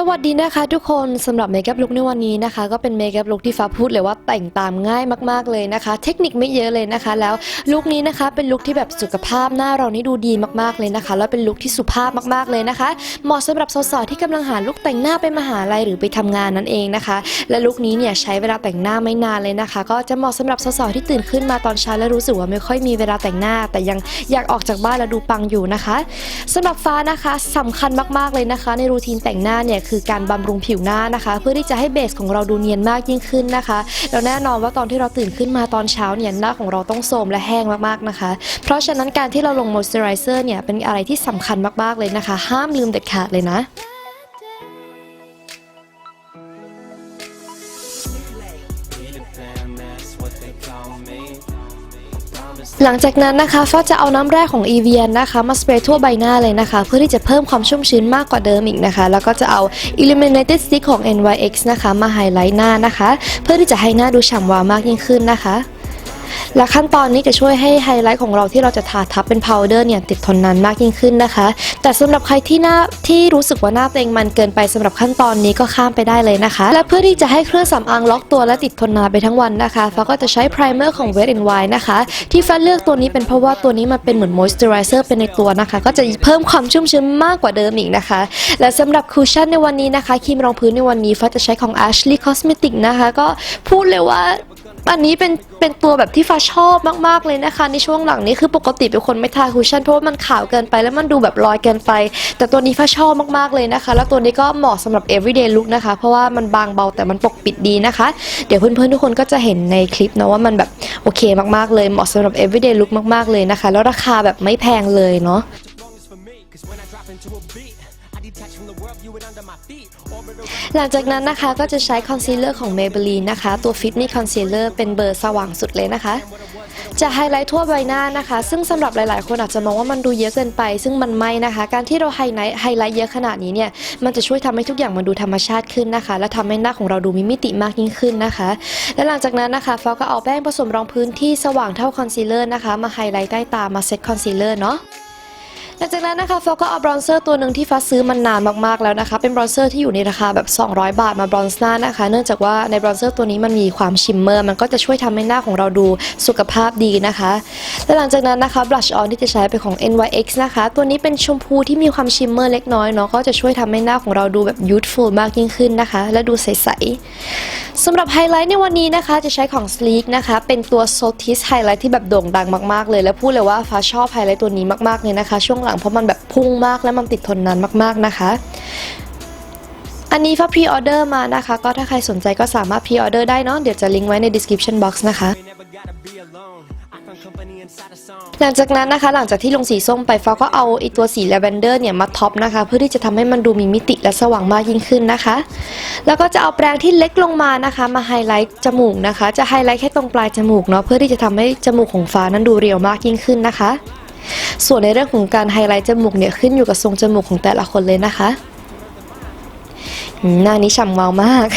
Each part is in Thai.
สวัสดีนะคะทุกคนสำหรับเมคอัพลุคในวันนี้นะคะ ก็เป็นเมคอัพลุคที่ฟ้าพูดเลยว่าแต่งตามง่ายมากๆเลยนะคะ เทคนิคไม่เยอะเลยนะคะ แล้วลุคนี้นะคะเป็นลุคที่แบบสุขภาพหน้าเรานี่ดูดีมากๆเลยนะคะ แล้วเป็นลุคที่สุภาพมากๆเลยนะคะ เหมาะสำหรับสาวๆที่กำลังหาลุคแต่งหน้าไปมหาลัยหรือไปทำงานนั่นเองนะคะ และลุคนี้เนี่ยใช้เวลาแต่งหน้าไม่นานเลยนะคะ ก็จะเหมาะสำหรับสาวๆที่ตื่นขึ้นมาตอนเช้าและรู้สึกว่าไม่ค่อยมีเวลาแต่งหน้า แต่ยังอยากออกจากบ้านแล้วดูปังอยู่นะคะสำหรับฟ้านะคะสำคัญมากๆเลยนะคะ ในรูทีนแต่งหน้าเนี่ยคือการบำรุงผิวหน้านะคะ เพื่อที่จะให้เบสของเราดูเนียนมากยิ่งขึ้นนะคะแล้วแน่นอนว่าตอนที่เราตื่นขึ้นมาตอนเช้าเนี่ยหน้าของเราต้องโทรมและแห้งมากๆนะคะ เพราะฉะนั้นการที่เราลงมอยส์เจอไรเซอร์เนี่ยเป็นอะไรที่สำคัญมากๆเลยนะคะ ห้ามลืมเด็ดขาดเลยนะ หลังจากนั้นนะคะฟ้าจะเอาน้ำแร่ของอีเวียนนะคะ มาสเปรย์ทั่วใบหน้าเลยนะคะ เพื่อที่จะเพิ่มความชุ่มชื้นมากกว่าเดิมอีกนะคะ แล้วก็จะเอา Illuminated Stick ของ NYX นะคะ มาไฮไลท์หน้านะคะ เพื่อที่จะให้หน้าดูฉ่ำวาวมากยิ่งขึ้นนะคะ และขั้นตอนนี้จะช่วยให้ไฮไลท์ของเราที่เราจะทาทับเป็นพาวเดอร์เนี่ยติดทนนานมากยิ่งขึ้นนะคะ แต่สำหรับใครที่หน้าที่รู้สึกว่าหน้าตัวเองมันเกินไปสำหรับขั้นตอนนี้ก็ข้ามไปได้เลยนะคะ และเพื่อที่จะให้เครื่องสำอางล็อกตัวและติดทนนานไปทั้งวันนะคะฟ้าก็จะใช้ไพรเมอร์ของ Wet n Wild นะคะ ที่ฟ้าเลือกตัวนี้เป็นเพราะว่าตัวนี้มันเป็นเหมือนมอยส์เจอไรเซอร์เป็นในตัวนะคะ ก็จะเพิ่มความชุ่มชื้นมากกว่าเดิมอีกนะคะ และสำหรับคูชั่นในวันนี้นะคะครีมรองพื้นในวันนี้ฟ้าจะใช้ของ Ashley Cosmetic นะคะ ก็พูดเลยว่า อันนี้เป็นเป็นตัวแบบที่ฟ้าชอบมากๆเลยนะคะ ในช่วงหลังนี้คือปกติเป็นคนไม่ทาคุชชั่นเพราะว่ามันขาวเกินไปแล้วมันดูแบบลอยเกินไป แต่ตัวนี้ฟ้าชอบมากๆเลยนะคะ แล้วตัวนี้ก็เหมาะสำหรับ everyday look นะคะ เพราะว่ามันบางเบาแต่มันปกปิดดีนะคะ เดี๋ยวเพื่อนๆทุกคนก็จะเห็นในคลิปนะว่ามันแบบโอเคมากๆเลยเหมาะสำหรับ everyday look มากๆเลยนะคะ แล้วราคาแบบไม่แพงเลยเนาะ Cause when I drop into a beat, หลังจากนั้นนะคะก็จะใช้คอนซีลเลอร์ของ Maybelline นะคะ ตัว Fit Me Concealer เป็นเบอร์สว่างสุดเลยนะคะ จะไฮไลท์ทั่วใบหน้านะคะ ซึ่งสำหรับหลายๆ คนอาจจะมองว่ามันดูเยอะเกินไป ซึ่งมันไม่นะคะ การที่เราไฮไลท์ไฮไลท์เยอะขนาดนี้เนี่ย มันจะช่วยทำให้ทุกอย่างมันดูธรรมชาติขึ้นนะคะ และทำให้หน้าของเราดูมีมิติมากยิ่งขึ้นนะคะ และหลังจากนั้นนะคะฟ้าก็เอาแป้งผสมรองพื้นที่สว่างเท่าคอนซีลเลอร์นะคะ มาไฮไลท์ใต้ตามาเซ็ตคอนซีลเลอร์เนาะ หลังจากนั้นนะคะฟ้าก็เอาบรอนเซอร์ตัวหนึ่งที่ฟ้าซื้อมันนานมากๆแล้วนะคะ เป็นบรอนเซอร์ที่อยู่ในราคาแบบ 200 บาทมาบรอนซ์หน้านะคะ เนื่องจากว่าในบรอนเซอร์ตัวนี้มันมีความชิมเมอร์ มันก็จะช่วยทำให้หน้าของเราดูสุขภาพดีนะคะและหลังจากนั้นนะคะบลัชออนที่จะใช้เป็นของ NYX นะคะ ตัวนี้เป็นชมพูที่มีความชิมเมอร์เล็กน้อยเนาะก็จะช่วยทำให้หน้าของเราดูแบบ youthful มากยิ่งขึ้นนะคะ และดูใสๆสำหรับไฮไลท์ในวันนี้นะคะจะใช้ของ Sleek นะคะ เป็นตัว Sotis Highlight ที่แบบโด่งดังมากๆเลย และพูดเลยว่าฟ้าชอบไฮไลท์ตัวนี้มากๆเลยนะคะช่วงหลังเพราะมันแบบพุ่งมากและมันติดทนนานมากๆนะคะ อันนี้ฟ้าพรีออเดอร์มานะคะ ก็ถ้าใครสนใจก็สามารถพรีออเดอร์ได้เนาะเดี๋ยวจะลิงก์ไว้ใน description box นะคะหลังจากนั้นนะคะหลังจากที่ลงสีส้มไปฟ้าก็เอาไอตัวสีลาเวนเดอร์เนี่ยมาท็อปนะคะ เพื่อที่จะทำให้มันดูมีมิติและสว่างมากยิ่งขึ้นนะคะ แล้วก็จะเอาแปรงที่เล็กลงมานะคะ มาไฮไลท์จมูกนะคะ จะไฮไลท์แค่ตรงปลายจมูกเนาะเพื่อที่จะทำให้จมูกของฟ้านั้นดูเรียวมากยิ่งขึ้นนะคะ ส่วนในเรื่องของการไฮไลท์จมูกเนี่ยขึ้นอยู่กับทรงจมูกของแต่ละคนเลยนะคะ หน้านี้ฉ่ำเวามาก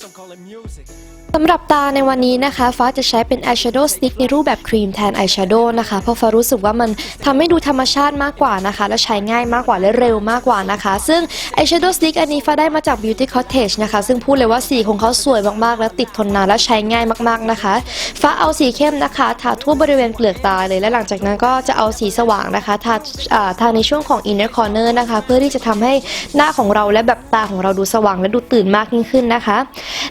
Some call it music. สำหรับตาในวันนี้นะคะ ฟ้าจะใช้เป็น eyeshadow stick ในรูปแบบครีมแทน eyeshadow นะคะ เพราะฟ้ารู้สึกว่ามันทำให้ดูธรรมชาติมากกว่านะคะ และใช้ง่ายมากกว่าและเร็วมากกว่านะคะ ซึ่ง eyeshadow stick อันนี้ฟ้าได้มาจาก beauty cottage นะคะ ซึ่งพูดเลยว่าสีของเขาสวยมากๆ และติดทนนานและใช้ง่ายมากๆนะคะ ฟ้าเอาสีเข้มนะคะ ทาทั่วบริเวณเปลือกตาเลย และหลังจากนั้นก็จะเอาสีสว่างนะคะ ทาทาในช่วงของ inner corner นะคะ เพื่อที่จะทำให้หน้าของเราและแบบตาของเราดูสว่างและดูตื่นมากยิ่งขึ้นนะคะ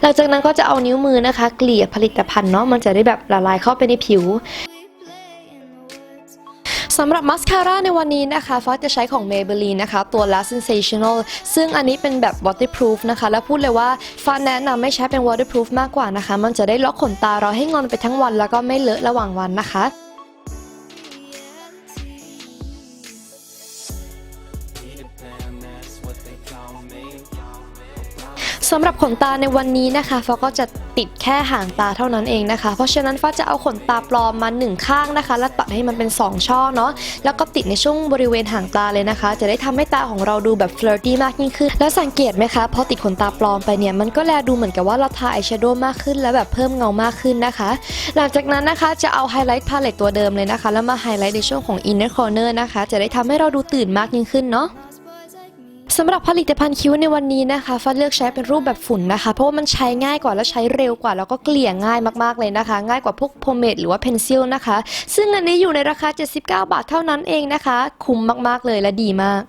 หลังจากนั้นก็จะเอานิ้วมือือนะคะ เกลี่ยผลิตภัณฑ์เนาะมันจะได้แบบละลายเข้าไปในผิวสำหรับมัสคาร่าในวันนี้นะคะฟ้าจะใช้ของ Maybelline นะคะ ตัว Last Sensational ซึ่งอันนี้เป็นแบบ waterproof นะคะ และพูดเลยว่าฟ้าแนะนำไม่ใช้เป็น waterproof มากกว่านะคะ มันจะได้ล็อกขนตาเราให้งอนไปทั้งวัน แล้วก็ไม่เลอะระหว่างวันนะคะ สำหรับขนตาในวันนี้นะคะฟ้าก็จะติดแค่ห่างตาเท่านั้นเองนะคะ เพราะฉะนั้นฟ้าจะเอาขนตาปลอมมาหนึ่งข้างนะคะ แล้วตัดให้มันเป็น 2 ช่อเนาะแล้วก็ติดในช่วงบริเวณห่างตาเลยนะคะ จะได้ทำให้ตาของเราดูแบบ flirty มากยิ่งขึ้น แล้วสังเกตไหมคะพอติดขนตาปลอมไปเนี่ยมันก็แลดูเหมือนกับว่าเราทาอายแชโดว์มากขึ้น และแบบเพิ่มเงามากขึ้นนะคะ หลังจากนั้นนะคะจะเอาไฮไลท์พาเลตตัวเดิมเลยนะคะ แล้วมาไฮไลท์ในช่วงของ inner corner นะคะจะได้ทำให้เราดูตื่นมากยิ่งขึ้นเนาะ สำหรับผลิตภัณฑ์คิ้วในวันนี้นะคะฟ้าเลือกใช้เป็นรูปแบบฝุ่นนะคะ เพราะว่ามันใช้ง่ายกว่าและใช้เร็วกว่า แล้วก็เกลี่ยง่ายมากๆเลยนะคะ ง่ายกว่าพวกโพเมดหรือว่าเพนซิลนะคะ ซึ่งอันนี้อยู่ในราคา 79 บาทเท่านั้นเองนะคะ คุ้มมากๆเลยและดีมาก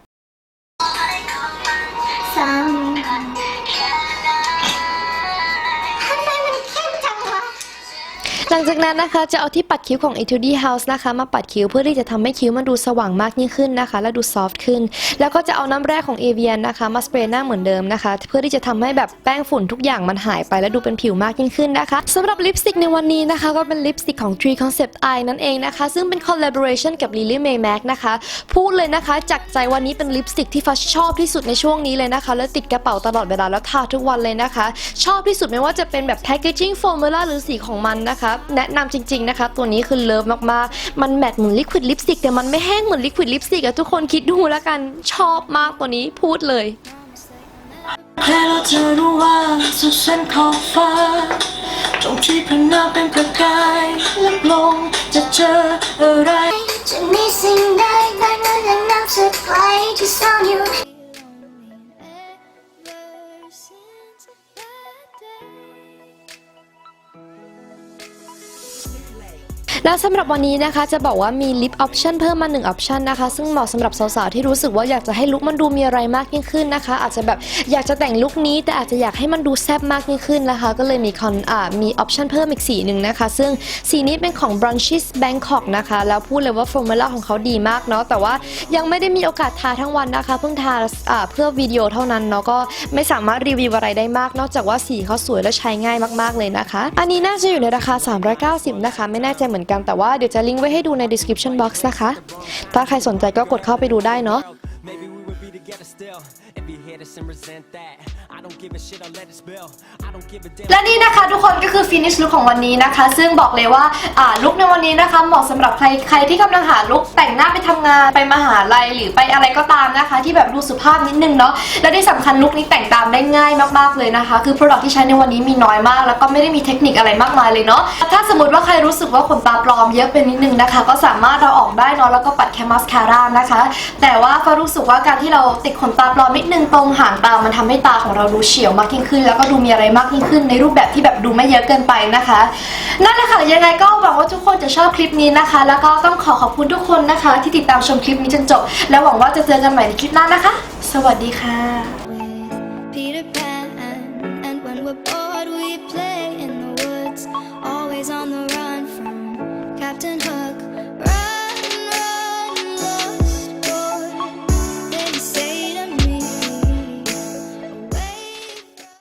หลังจากนั้นนะคะจะเอาที่ปัดคิ้วของ Etude House นะคะ มาปัดคิ้วเพื่อที่จะทำให้คิ้วมันดูสว่างมากยิ่งขึ้นนะคะ และดูซอฟต์ขึ้น แล้วก็จะเอาน้ำแร่ของ Avian นะคะ มาสเปรย์หน้าเหมือนเดิมนะคะ เพื่อที่จะทำให้แบบแป้งฝุ่นทุกอย่างมันหายไปและดูเป็นผิวมากยิ่งขึ้นนะคะสำหรับลิปสติกในวันนี้นะคะ ก็เป็นลิปสติกของ Tree Concept Eye นั่นเองนะคะ ซึ่งเป็น collaboration กับ Lily May Mac นะคะพูดเลยนะคะจากใจวันนี้เป็นลิปสติกที่ฟ้าชอบที่สุดในช่วงนี้เลยนะคะแล้วติดกระเป๋าตลอดเวลาแล้วทาทุกวันเลยนะคะ ชอบที่สุดไม่ว่าจะเป็นแบบ packaging formula หรือสีของมันนะคะแนะนำจริง ๆนะคะ ตัวนี้คือเลิฟมากๆ มันแมทเหมือนลิควิดลิปสติกแต่มันไม่แห้งเหมือนลิควิดลิปสติกอะทุกคนคิดดูแล้วกันชอบมากตัวนี้พูดเลยแค่เราเธอรู้ว่าสุดเส้นขอบฟ้าตรงที่พนาเป็นประกายลับลงจะเจออะไรจะมีสิ่งใดใดนั้นยังนำสักไกลที่ซ่อนอยู่ แล้วสำหรับวันนี้นะคะจะบอกว่ามีลิปออปชันเพิ่มมา1ออปชันนะคะ ซึ่งเหมาะสำหรับสาวๆที่รู้สึกว่าอยากจะให้ลุคมันดูมีอะไรมากยิ่งขึ้นนะคะ อาจจะแบบอยากจะแต่งลุคนี้แต่อาจจะอยากให้มันดูแซ่บมากยิ่งขึ้นนะคะ ก็เลยมีคอนอ่ามีออปชันเพิ่มอีกสีหนึ่งนะคะ ซึ่งสีนี้เป็นของ Brunches Bangkok นะคะ แล้วพูดเลยว่าฟอร์มูล่าของเขาดีมากเนาะแต่ว่ายังไม่ได้มีโอกาสทาทั้งวันนะคะ เพิ่งทาอ่าเพื่อวิดีโอเท่านั้นเนาะก็ไม่สามารถรีวิวอะไรได้มาก นอกจากว่าสีเขาสวยและใช้ง่ายมาก ๆเลยนะคะ อันนี้น่าจะอยู่ในราคา 390 นะคะ ไม่แน่ใจเหมือนกันแต่ว่าเดี๋ยวจะลิงก์ไว้ให้ดูใน description box นะคะ ถ้าใครสนใจก็กดเข้าไปดูได้เนาะ If you hear this and resent that, I don't give a shit, I'll let it spill. I don't give a damn. และนี่นะคะทุกคนก็คือ finish look ของวันนี้นะคะ ซึ่งบอกเลยว่าอ่าลุคในวันนี้นะคะเหมาะสำหรับใครใครที่กำลังหาลุคแต่งหน้าไปทำงานไปมหาลัยหรือไปอะไรก็ตามนะคะ ที่แบบดูสุภาพนิดนึงเนาะและที่สำคัญลุคนี้แต่งตามได้ง่ายมากๆเลยนะคะ คือ product ที่ใช้ในวันนี้มีน้อยมาก แล้วก็ไม่ได้มีเทคนิคอะไรมากมายเลยเนาะถ้าสมมติว่าใครรู้สึกว่าขนตาปลอมเยอะเป็นนิดนึงนะคะ ก็สามารถเราออกได้เนาะแล้วก็ปัดแค่มัสคาร่านะคะ แต่ว่าฟ้ารู้สึกว่าการที่เราติดขนตาปลอมนิดนึงตรงหางตา มันทำให้ตาของเราดูเฉียวมากยิ่งขึ้น แล้วก็ดูมีอะไรมากยิ่งขึ้น ในรูปแบบที่แบบดูไม่เยอะเกินไปนะคะ นั่นแหละค่ะยังไงก็หวังว่าทุกคนจะชอบคลิปนี้นะคะ แล้วก็ต้องขอขอบคุณทุกคนนะคะ ที่ติดตามชมคลิปนี้จนจบ แล้วหวังว่าจะเจอกันใหม่ในคลิปหน้านะคะ สวัสดีค่ะ